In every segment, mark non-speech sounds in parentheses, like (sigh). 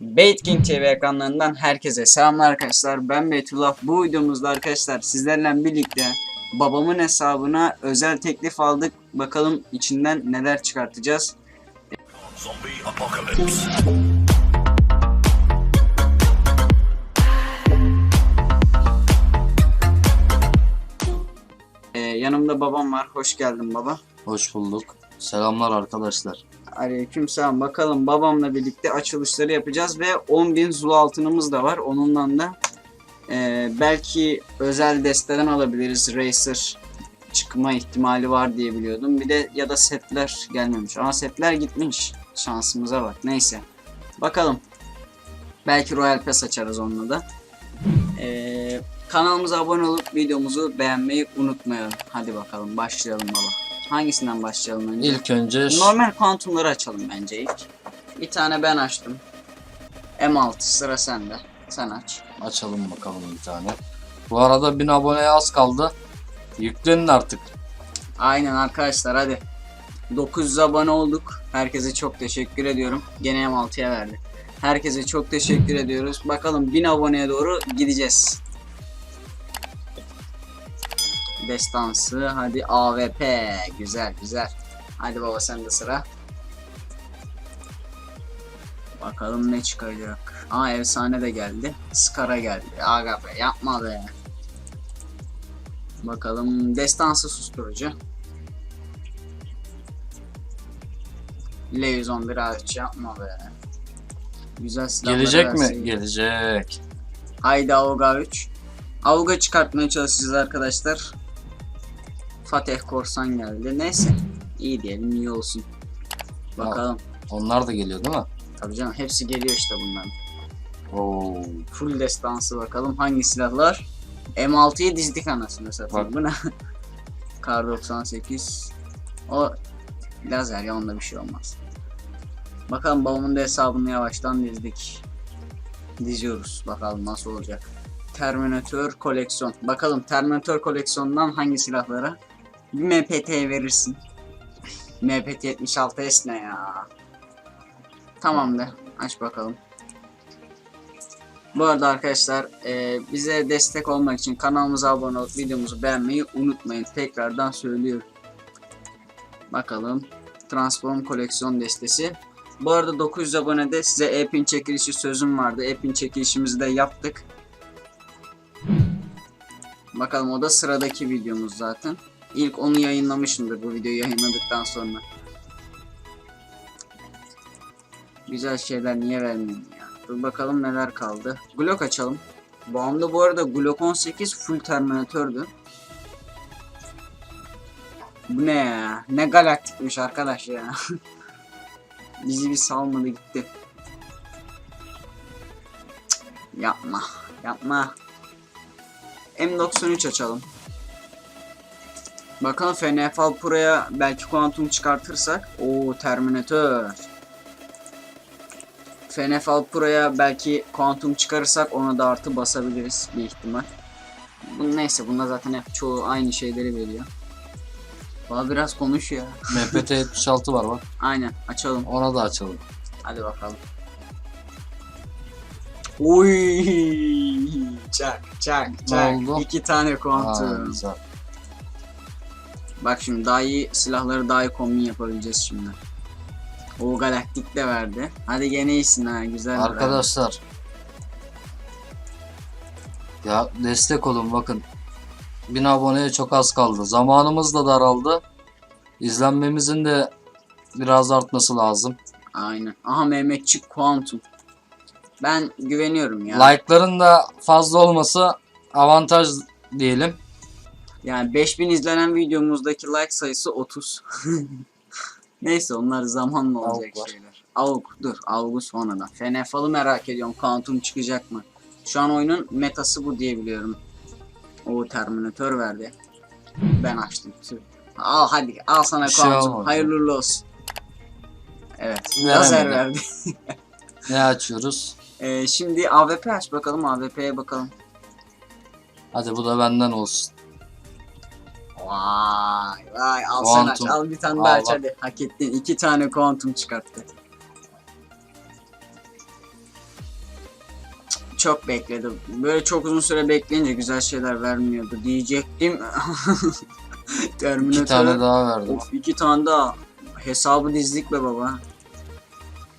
Bait King TV ekranlarından herkese selamlar arkadaşlar. Ben Beytullah. Bu videomuzda arkadaşlar sizlerle birlikte babamın hesabına özel teklif aldık. Bakalım içinden neler çıkartacağız. Zombie apocalypse. Ee, yanımda babam var. Hoş geldin baba. Hoş bulduk. Selamlar arkadaşlar. Aleykümselam. Bakalım babamla birlikte açılışları yapacağız ve 10.000 Zulu altınımız da var. Onunla da e, belki özel desteden alabiliriz. Racer çıkma ihtimali var diye biliyordum. Bir de ya da setler gelmemiş. Ama setler gitmiş. Şansımıza bak. Neyse. Bakalım. Belki Royal Pass açarız onunla da. E, kanalımıza abone olup videomuzu beğenmeyi unutmayalım. Hadi bakalım başlayalım baba. Hangisinden başlayalım önce? İlk önce Normal kuantumları açalım bence ilk. Bir tane ben açtım. M6 sıra sende. Sen aç. açalım bakalım bir tane. Bu arada 1000 aboneye az kaldı. Yüklenin artık. Aynen arkadaşlar hadi. 900 abone olduk. Herkese çok teşekkür ediyorum. Gene M6'ya verdi. Herkese çok teşekkür ediyoruz. Bakalım 1000 aboneye doğru gideceğiz. Destansı hadi AVP güzel güzel. Hadi baba sende sıra. Bakalım ne çıkacak. Aa efsane de geldi. Skara geldi. Aga be yapma be. Bakalım destansı susturucu. L111 hariç yapma be. Güzel silahlar Gelecek mi? versin. Gelecek. Haydi Avga 3. Avga çıkartmaya çalışacağız arkadaşlar. Fatih Korsan geldi. Neyse. İyi diyelim iyi olsun. Bakalım. Onlar da geliyor değil mi? Tabii canım hepsi geliyor işte bunların. Oo. Full destansı bakalım hangi silahlar. M6'yı dizdik anasını satayım. Bak. Bu ne? (laughs) Kar 98. O lazer ya onda bir şey olmaz. Bakalım babamın da hesabını yavaştan dizdik. Diziyoruz. Bakalım nasıl olacak. Terminator koleksiyon. Bakalım Terminator koleksiyondan hangi silahlara? Bir MPT verirsin. MPT 76S ne ya? Tamam de. Aç bakalım. Bu arada arkadaşlar e, bize destek olmak için kanalımıza abone olup videomuzu beğenmeyi unutmayın. Tekrardan söylüyorum. Bakalım. Transform koleksiyon destesi. Bu arada 900 abonede size e-pin çekilişi sözüm vardı. E-pin çekilişimizi de yaptık. Bakalım o da sıradaki videomuz zaten. İlk onu yayınlamışımdır bu videoyu yayınladıktan sonra. Güzel şeyler niye vermeyeyim ya. Dur bakalım neler kaldı. Glock açalım. Bağımda bu arada Glock 18 full Terminator'du. Bu ne ya? Ne galaktikmiş arkadaş ya. (laughs) Bizi bir salmadı gitti. Cık, Yapma. Yapma. M93 açalım. Bakalım FNFL Pro'ya belki kuantum çıkartırsak. Oo Terminator. FNFL Pro'ya belki kuantum çıkarırsak ona da artı basabiliriz bir ihtimal. Bu neyse bunda zaten hep çoğu aynı şeyleri veriyor. Bana biraz konuş ya. MPT 76 var bak. Aynen açalım. Ona da açalım. Hadi bakalım. Oy çak çak çak. İki tane Aa, kuantum. güzel. Bak şimdi daha iyi silahları daha iyi kombin yapabileceğiz şimdi. O galaktik de verdi. Hadi gene iyisin ha güzel. Arkadaşlar. Ya destek olun bakın. 1000 aboneye çok az kaldı. Zamanımız da daraldı. İzlenmemizin de biraz artması lazım. Aynen. Aha Mehmetçik Quantum. Ben güveniyorum ya. Like'ların da fazla olması avantaj diyelim. Yani 5000 izlenen videomuzdaki like sayısı 30. (laughs) Neyse onlar zamanla olacak Avuk şeyler. Avuk dur. Avuk'u sonradan. FNFL'ı merak ediyorum. Quantum çıkacak mı? Şu an oyunun metası bu diye biliyorum. O Terminator verdi. Ben açtım. Tüh. Al hadi al sana şey Quantum. olmadı. Hayırlı olsun. Evet. Veremedi. Lazer verdi. (laughs) Ne açıyoruz? Ee, şimdi AWP aç bakalım. AWP'ye bakalım. Hadi bu da benden olsun. Vay vay al sen aç. Al bir tane daha Al aç bak. hadi. Hak ettin. İki tane kuantum çıkarttı. çok bekledim. Böyle çok uzun süre bekleyince güzel şeyler vermiyordu diyecektim. (laughs) Terminator. İki tane daha verdim. Of iki tane daha. Hesabı dizdik be baba.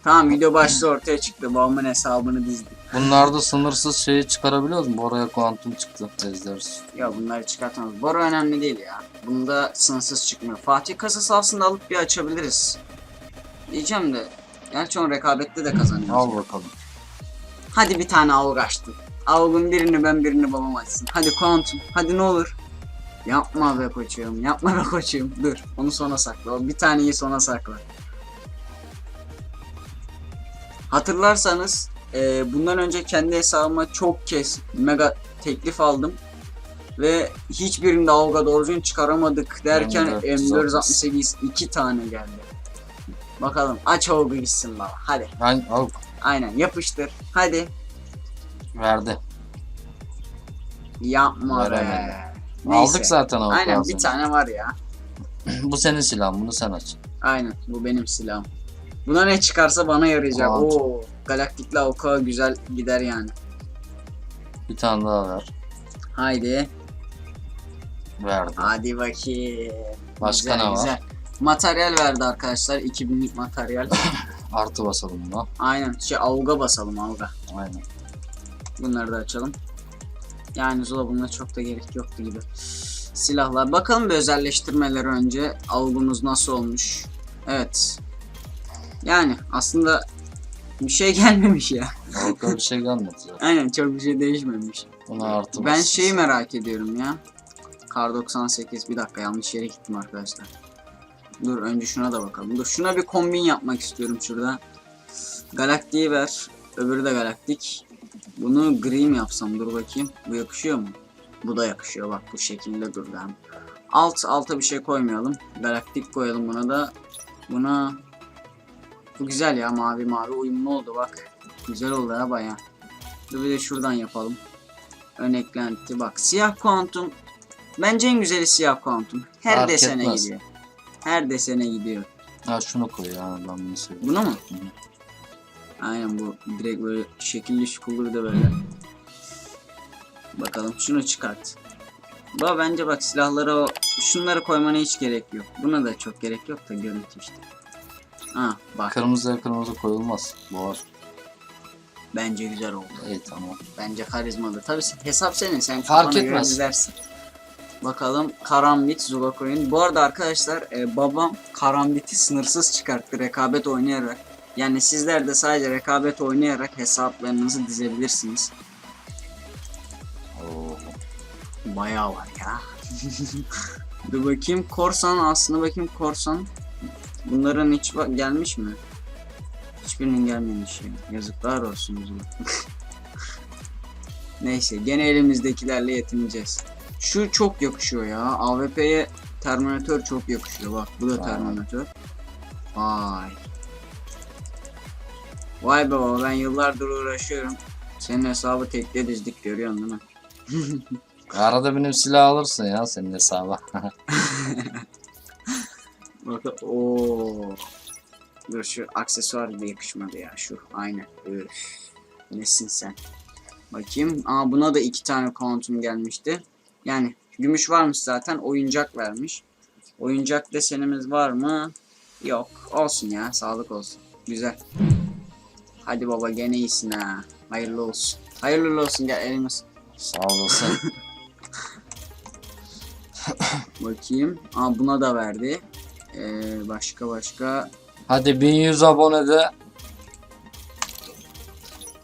Tamam video başta ortaya çıktı. Babamın hesabını dizdik. Bunlarda sınırsız şeyi çıkarabiliyoruz mu? Oraya kuantum çıktı. Ezeriz. Ya bunları çıkartamaz. Bora önemli değil ya. Bunda sınırsız çıkmıyor. Fatih kasası aslında alıp bir açabiliriz. Diyeceğim de. Gerçi on rekabette de kazanıyoruz. Al bakalım. Hadi bir tane avuk açtım. Avuk'un birini ben birini babam açsın. Hadi kuantum. Hadi ne olur. Yapma be koçum. Yapma be koçum. Dur. Onu sona sakla. O bir taneyi sona sakla. Hatırlarsanız e, bundan önce kendi hesabıma çok kez mega teklif aldım. Ve hiçbirinde Avga doğru düzgün çıkaramadık derken M468 M468 iki tane geldi. Bakalım aç Avga gitsin baba. Hadi. Ben al. Aynen yapıştır. Hadi. Verdi. Yapma be. Veremedi. Neyse. Aldık zaten al. Aynen bir tane var ya. Bu senin silahın. Bunu sen aç. Aynen bu benim silahım. Buna ne çıkarsa bana yarayacak. Oo, galaktikle Avuka güzel gider yani. Bir tane daha ver. Haydi. Verdi. Hadi bakayım. Başka ne var? Materyal verdi arkadaşlar. 2000'lik materyal. (laughs) Artı basalım buna. Aynen. Şey Avga basalım Avga. Aynen. Bunları da açalım. Yani Zula buna çok da gerek yoktu gibi. Silahlar. Bakalım bir özelleştirmeler önce. Avgumuz nasıl olmuş? Evet. Yani aslında bir şey gelmemiş ya. Avrupa bir şey gelmedi zaten. Aynen çok bir şey değişmemiş. Buna artı Ben bas. şeyi merak ediyorum ya. Kar 98 bir dakika yanlış yere gittim arkadaşlar. Dur önce şuna da bakalım. Dur şuna bir kombin yapmak istiyorum şurada. Galaktiği ver. Öbürü de galaktik. Bunu gri mi yapsam dur bakayım. Bu yakışıyor mu? Bu da yakışıyor bak bu şekilde dur ben. Alt alta bir şey koymayalım. Galaktik koyalım buna da. Buna bu güzel ya mavi mavi uyumlu oldu bak. Güzel oldu ya baya. Dur bir de şuradan yapalım. Ön eklenti bak. Siyah kuantum. Bence en güzeli siyah kuantum. Her Fark desene etmez. gidiyor. Her desene gidiyor. Ha şunu koy ya ben bunu seviyorum. Bunu mu? Hı. Aynen bu direkt böyle şekilli şukullu bir de böyle. Bakalım şunu çıkart. Ba bence bak silahlara o şunları koymana hiç gerek yok. Buna da çok gerek yok da görüntü işte. Ha bak Kırmızıya kırmızı koyulmaz. Boğar. bence güzel oldu. İyi tamam. Bence karizmalı. Tabii sen- hesap senin. Sen Fark kafana göre etmez. dizersin. Bakalım Karambit Zula Coin. Bu arada arkadaşlar e, babam Karambit'i sınırsız çıkarttı rekabet oynayarak. Yani sizler de sadece rekabet oynayarak hesaplarınızı dizebilirsiniz. Oo. Bayağı var ya. (laughs) Dur bakayım Korsan aslında bakayım Korsan. Bunların hiç gelmiş mi? Hiçbirinin gelmemiş ya. Yazıklar olsun Zula. (laughs) Neyse gene elimizdekilerle yetineceğiz. Şu çok yakışıyor ya. AWP'ye Terminator çok yakışıyor. Bak bu da. Terminator. Vay. Vay baba ben yıllardır uğraşıyorum. Senin hesabı tekte dizdik görüyorsun değil mi? (laughs) Arada benim silah alırsın ya senin hesaba. (laughs) Bak ooo. Dur şu aksesuar bir yakışmadı ya şu. Aynen. Üf. Nesin sen? Bakayım. Aa buna da iki tane kuantum gelmişti. Yani gümüş varmış zaten. Oyuncak vermiş. Oyuncak desenimiz var mı? Yok. Olsun ya. Sağlık olsun. Güzel. Hadi baba gene iyisin ha. Hayırlı olsun. Hayırlı olsun gel elimiz. Sağ olasın. (laughs) Bakayım. Aa buna da verdi. Ee, başka başka. Hadi 1100 abonede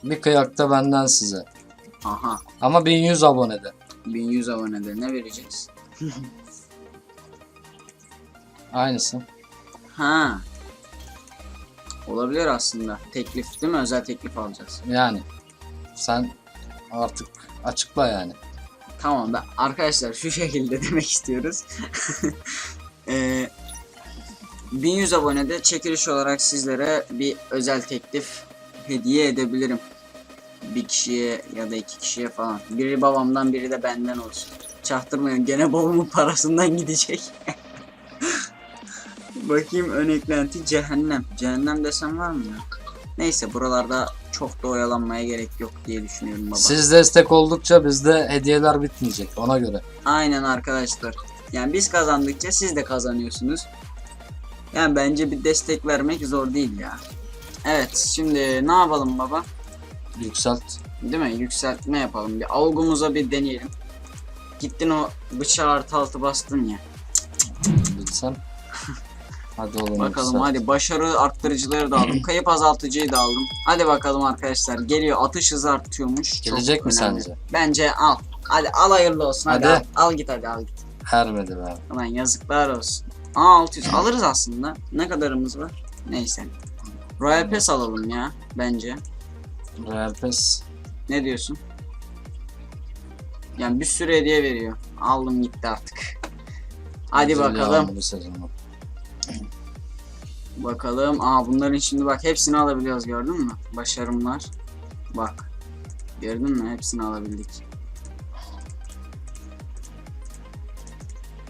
bir kıyakta benden size. Aha. Ama 1100 abonede. 1100 abonede ne vereceğiz? (laughs) Aynısı. Ha. Olabilir aslında. Teklif değil mi? Özel teklif alacağız. Yani sen artık açıkla yani. Tamam da arkadaşlar şu şekilde (laughs) demek istiyoruz. (laughs) Ee, 1100 abonede çekiliş olarak sizlere bir özel teklif hediye edebilirim. Bir kişiye ya da iki kişiye falan. Biri babamdan biri de benden olsun. Çaktırmayın gene babamın (laughs) parasından gidecek. (laughs) Bakayım ön eklenti cehennem. Cehennem desem var mı ya? Neyse buralarda çok da oyalanmaya gerek yok diye düşünüyorum baba. Siz destek oldukça bizde hediyeler bitmeyecek ona göre. Aynen arkadaşlar. Yani biz kazandıkça siz de kazanıyorsunuz. Yani bence bir destek vermek zor değil ya. Evet şimdi ne yapalım baba? Yükselt. Değil mi? Yükseltme yapalım. Bir avgumuza bir deneyelim. Gittin o bıçağı artı altı bastın ya. Bilsem. (laughs) Hadi oğlum Bakalım yükselt. hadi başarı arttırıcıları da aldım. Kayıp azaltıcıyı da aldım. Hadi bakalım arkadaşlar. Geliyor atış hızı artıyormuş. Çok Gelecek mi önemli. sence? Bence al. Hadi al hayırlı olsun. Hadi, Hadi. Al. al git hadi al git. Ermedi be. Ulan yazıklar olsun. Aa 600 alırız aslında. Ne kadarımız var? Neyse. Royal Pass alalım ya bence. Royal Pass. Ne diyorsun? Yani bir sürü hediye veriyor. Aldım gitti artık. Hadi Güzel bakalım. yağmur bu sezonu. Bakalım. Aa bunların şimdi bak hepsini alabiliyoruz gördün mü? Başarımlar. Bak. Gördün mü? Hepsini alabildik.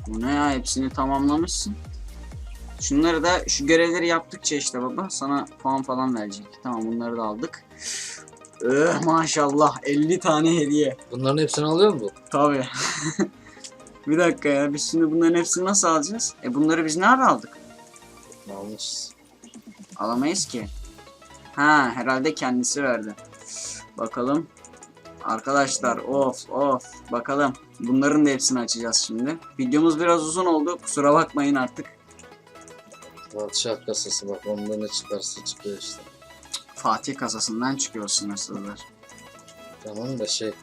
Bu ne ya? Hepsini tamamlamışsın. Şunları da şu görevleri yaptıkça işte baba sana puan falan verecek. Tamam bunları da aldık. Öh maşallah 50 tane hediye. Bunların hepsini alıyor mu bu? Tabi. (laughs) bir dakika ya biz şimdi bunların hepsini nasıl alacağız? E bunları biz nerede aldık? Almış. Alamayız ki. Ha herhalde kendisi verdi. Bakalım. Arkadaşlar of of bakalım. Bunların da hepsini açacağız şimdi. Videomuz biraz uzun oldu. Kusura bakmayın artık. Padişah kasası bak onda ne çıkarsa çıkıyor işte. Fatih kasasından çıkıyor sınırsızlar. Tamam da şey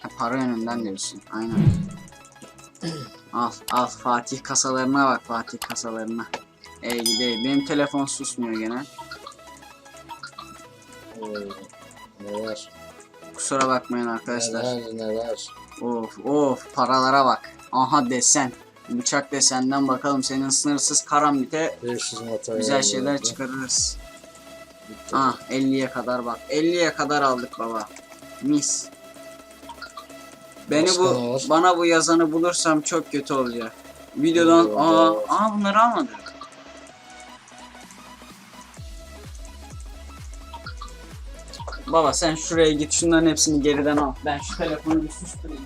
Ha, para yönünden diyorsun. Aynen. (clears throat) al al Fatih kasalarına bak Fatih kasalarına. Ey gideyim. Benim telefon susmuyor gene. oo, neler Kusura bakmayın arkadaşlar. neler neler. Of of paralara bak. Aha desen. Bıçak desenden bakalım senin sınırsız karambite 500 materyal. güzel şeyler verdi. çıkarırız. Bitti. Ah 50'ye kadar bak. 50'ye kadar aldık baba. Mis. Beni Başka bu var? bana bu yazanı bulursam çok kötü olacak. Videodan aa aa bunları almadık. Baba sen şuraya git şunların hepsini geriden al. Ben şu telefonu bir susturayım.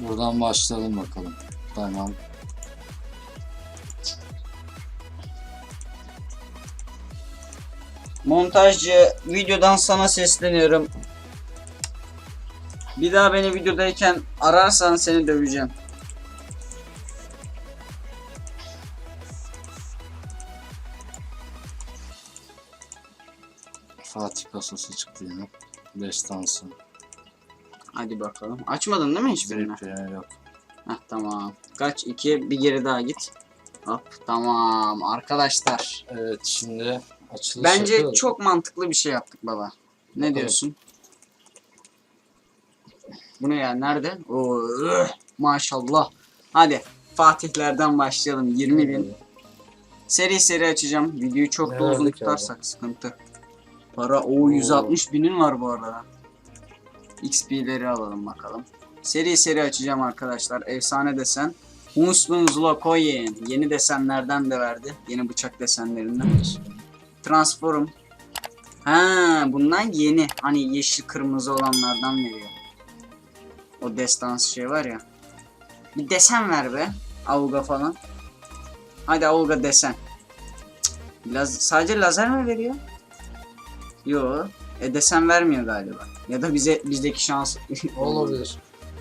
Buradan başlayalım bakalım. Tamam. Montajcı videodan sana sesleniyorum. Bir daha beni videodayken ararsan seni döveceğim. Fatih kasası çıktı yine. Destansı. Hadi bakalım. Açmadın değil mi hiçbirini? Zeytin yok. Heh tamam. Kaç? 2 bir geri daha git. Hop tamam arkadaşlar. Evet şimdi açılış Bence yapıyoruz. çok mantıklı bir şey yaptık baba. Ne Bakalım. diyorsun? Bu ne ya? Nerede? Oo, maşallah. Hadi Fatihlerden başlayalım. 20 bin. Seri seri açacağım. Videoyu çok Ne da uzun verdik abi? tutarsak sıkıntı. Para o 160 binin var bu arada. XP'leri alalım bakalım. Seri seri açacağım arkadaşlar. Efsane desen. Hunslun Zlokoyen. Yeni desenlerden de verdi. Yeni bıçak desenlerinden. Transform. Ha, bunlar yeni. Hani yeşil kırmızı olanlardan veriyor. O destans şey var ya. Bir desen ver be. Avga falan. Hadi Avga desen. Laz sadece lazer mi veriyor? Yo. E desen vermiyor galiba. Ya da bize bizdeki şans. (laughs) Olabilir.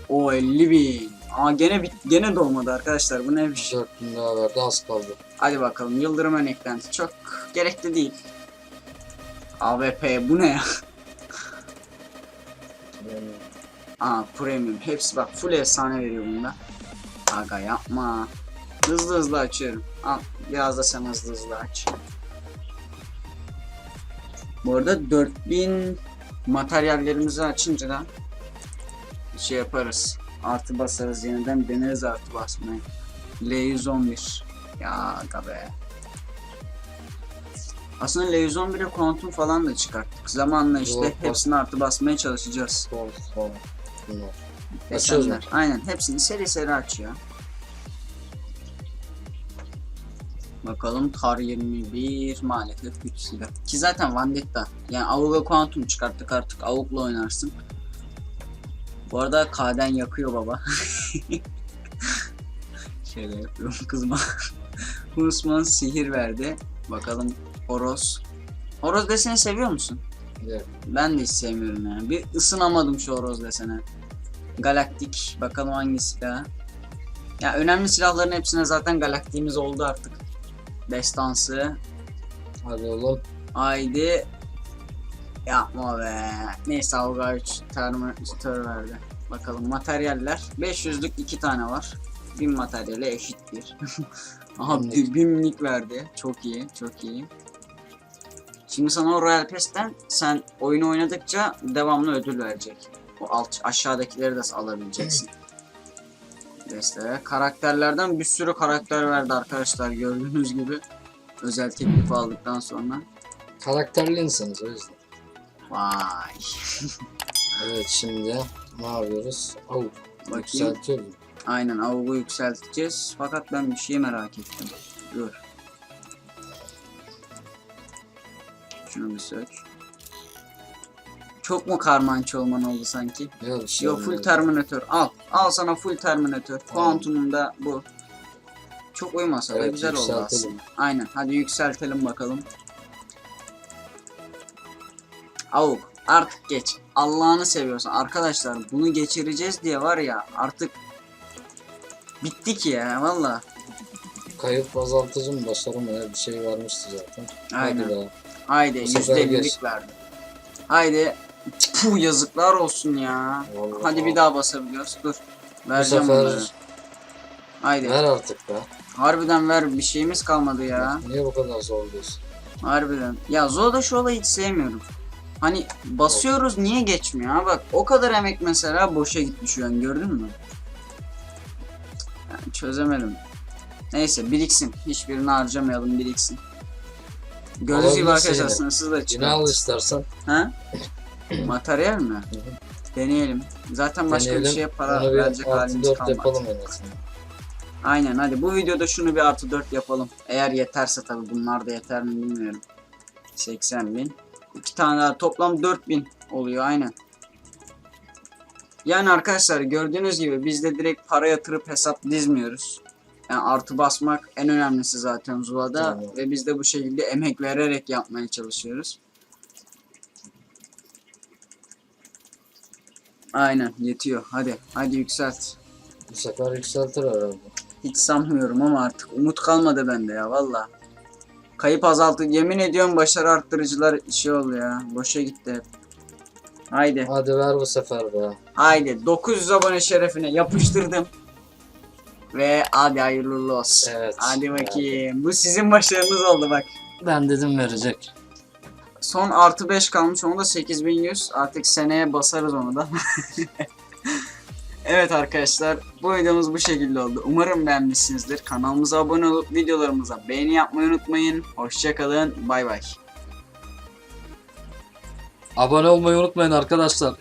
o 50 bin. Aa gene bit gene dolmadı arkadaşlar. Bu ne bir şey. 4 bin daha verdi az kaldı. Hadi bakalım Yıldırım ön eklenti çok gerekli değil. AWP bu ne ya? Aa premium hepsi bak full efsane veriyor bunda. Aga yapma. Hızlı hızlı açıyorum. Al biraz da sen hızlı hızlı aç. Bu arada 4000 materyallerimizi açınca da şey yaparız. Artı basarız yeniden deneriz artı basmayı. L111. Ya be. Aslında L111'e kuantum falan da çıkarttık. Zamanla işte bak. hepsini artı basmaya çalışacağız. son son. Bunlar. Açıyoruz. Aynen hepsini seri seri açıyor. Bakalım Tar 21 maalesef güç silah. Ki zaten Vendetta. Yani Avuga Quantum çıkarttık artık Avuk'la oynarsın. Bu arada K'den yakıyor baba. (laughs) Şöyle yapıyorum kızma. (laughs) Huntsman sihir verdi. Bakalım Horoz. Horoz deseni seviyor musun? Evet. Ben de hiç sevmiyorum yani. Bir ısınamadım şu horoz desene. Galaktik. Bakalım hangi silah. Ya önemli silahların hepsine zaten galaktiğimiz oldu artık. Destansı. Hadi oğlum. Haydi. Yapma be. Neyse Avga 3 terminatör verdi. Bakalım materyaller. 500'lük 2 tane var. 1000 materyale eşittir. (laughs) Aha Binlik. 1000 binlik verdi. Çok iyi, çok iyi. Şimdi sana o Royal Pass'ten sen oyunu oynadıkça devamlı ödül verecek. O alt aşağıdakileri de alabileceksin. (laughs) Deste. Karakterlerden bir sürü karakter verdi arkadaşlar gördüğünüz gibi. Özel teklif aldıktan sonra. Karakterli insanız o yüzden. Vay. Evet şimdi ne yapıyoruz? Av yükseltiyorum. Aynen avugu yükselteceğiz. Fakat ben bir şeyi merak ettim. Dur. Şunu bir sök. Çok mu karmançı olman oldu sanki? Bir şey Yo full. Terminator al. Al sana full Terminator. Quantum'un da bu. Çok uymasa da Evet, güzel oldu yükseltelim. aslında. Aynen hadi yükseltelim bakalım. Avuk artık geç. Allah'ını seviyorsan arkadaşlar bunu geçireceğiz diye var ya artık bittik ya valla. Kayıp azaltıcı mı başarı mı ne bir şey vermişti zaten. Aynen. Hadi be. Haydi Bu sefer yüzde geç. birlik verdi. Haydi. Puh yazıklar olsun ya. Vallahi Hadi bir daha basabiliyoruz. Dur. Vereceğim sefer bunları. Haydi. ver artık be. Harbiden ver bir şeyimiz kalmadı ya. Niye bu kadar zorluyorsun? Harbiden. Ya Zoda şu olayı hiç sevmiyorum. Hani basıyoruz niye geçmiyor ha bak o kadar emek mesela boşa gitmiş şu an gördün mü? Yani çözemedim. Neyse biriksin. Hiçbirini harcamayalım biriksin. Gördüğünüz gibi Alabilirsin arkadaşlar yine. sınırsız da Yine al istersen. Ha? (laughs) (clears throat) Materyal mi? Deneyelim. Zaten başka bir Deneyelim. şeye para Onu bir verecek artı halimiz 4 kalmadı. yapalım en azından. Aynen hadi bu videoda şunu bir artı 4 yapalım. Eğer yeterse tabi bunlar da yeter mi bilmiyorum. 80 bin. İki tane daha toplam 4000 oluyor aynen. Yani arkadaşlar gördüğünüz gibi biz de direkt para yatırıp hesap dizmiyoruz. Yani artı basmak en önemlisi zaten Zula'da Tamam. ve biz de bu şekilde emek vererek yapmaya çalışıyoruz. Aynen yetiyor. Hadi hadi yükselt. Bu sefer yükseltir herhalde. Hiç sanmıyorum ama artık umut kalmadı bende ya valla. Kayıp azaltı yemin ediyorum başarı arttırıcılar şey oldu ya. Boşa gitti hep. Haydi. Hadi ver bu sefer be. Haydi 900 abone şerefine yapıştırdım. Ve hadi hayırlı olsun. Evet. Hadi bakayım. Bu sizin başarınız oldu bak. Ben dedim verecek. Son artı 5 kalmış onu da 8100. Artık seneye basarız onu da. (laughs) evet arkadaşlar bu videomuz bu şekilde oldu. Umarım beğenmişsinizdir. Kanalımıza abone olup videolarımıza beğeni yapmayı unutmayın. Hoşçakalın. Bay bay. Abone olmayı unutmayın arkadaşlar.